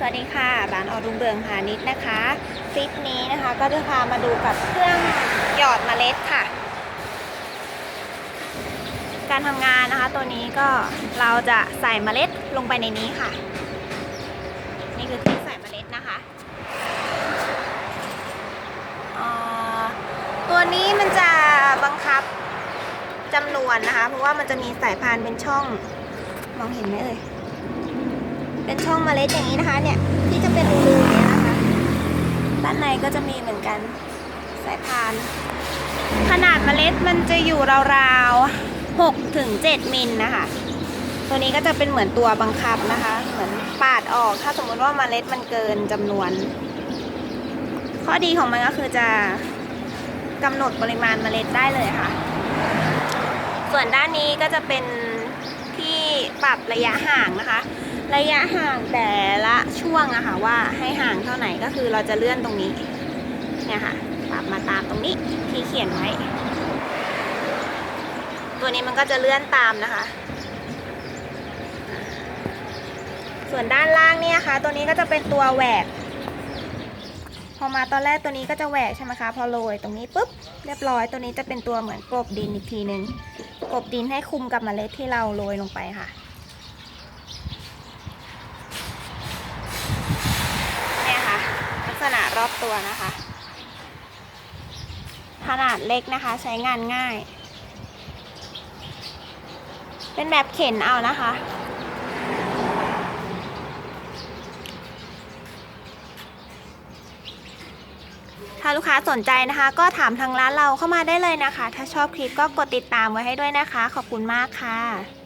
สวัสดีค่ะร้านออรุงเบืองพาณิชย์นะคะคลิปนี้นะคะก็จะพามาดูกับเครื่องหยอดเมล็ดค่ะ การทำงานนะคะตัวนี้ก็เราจะใส่เมล็ดลงไปในนี้ค่ะ นี่คือที่ใส่เมล็ดนะคะออตัวนี้มันจะบังคับจำนวนนะคะ เพราะว่ามันจะมีสายพานเป็นช่องมองเห็นไหมเอ่ย เป็นช่องเมล็ดอย่างนี้นะคะ เนี่ยที่จะเป็นรูๆอย่างนี้ยนะคะ ด้านในก็จะมีเหมือนกันสายพาน ขนาดเมล็ดมันจะอยู่ราวๆ6ถึง7มิลนะคะ ตัวนี้ก็จะเป็นเหมือนตัวบังคับนะคะ เหมือนปาดออกถ้าสมมติว่าเมล็ดมันเกินจำนวน ข้อดีของมันก็คือจะกำหนดปริมาณเมล็ดได้เลยค่ะ ส่วนด้านนี้ก็จะเป็นที่ปรับระยะห่างนะคะ ระยะห่างแต่ละช่วงอะค่ะว่าให้ห่างเท่าไหร่ก็คือเราจะเลื่อนตรงนี้เนี่ยค่ะปรับมาตามตรงนี้ที่เขียนไว้ ตัวนี้มันก็จะเลื่อนตามนะคะ ส่วนด้านล่างเนี่ยค่ะ ตัวนี้ก็จะเป็นตัวแหวก พอมาตอนแรกตัวนี้ก็จะแหวกใช่ไหมคะ พอโรยตรงนี้ปุ๊บเรียบร้อยตัวนี้จะเป็นตัวเหมือนกลบดินอีกทีนึงกลบดินให้คุมกับเมล็ดที่เราโรยลงไปค่ะ เนี่ยค่ะ ลัก ษณะรอบตัวนะคะ ขนาดเล็กนะคะใช้งานง่าย เป็นแบบเข็นเอานะคะ ถ้าลูกค้าสนใจนะคะ ก็ถามทางร้านเราเข้ามาได้เลยนะคะ ถ้าชอบคลิปก็กดติดตามไว้ให้ด้วยนะคะ ขอบคุณมากค่ะ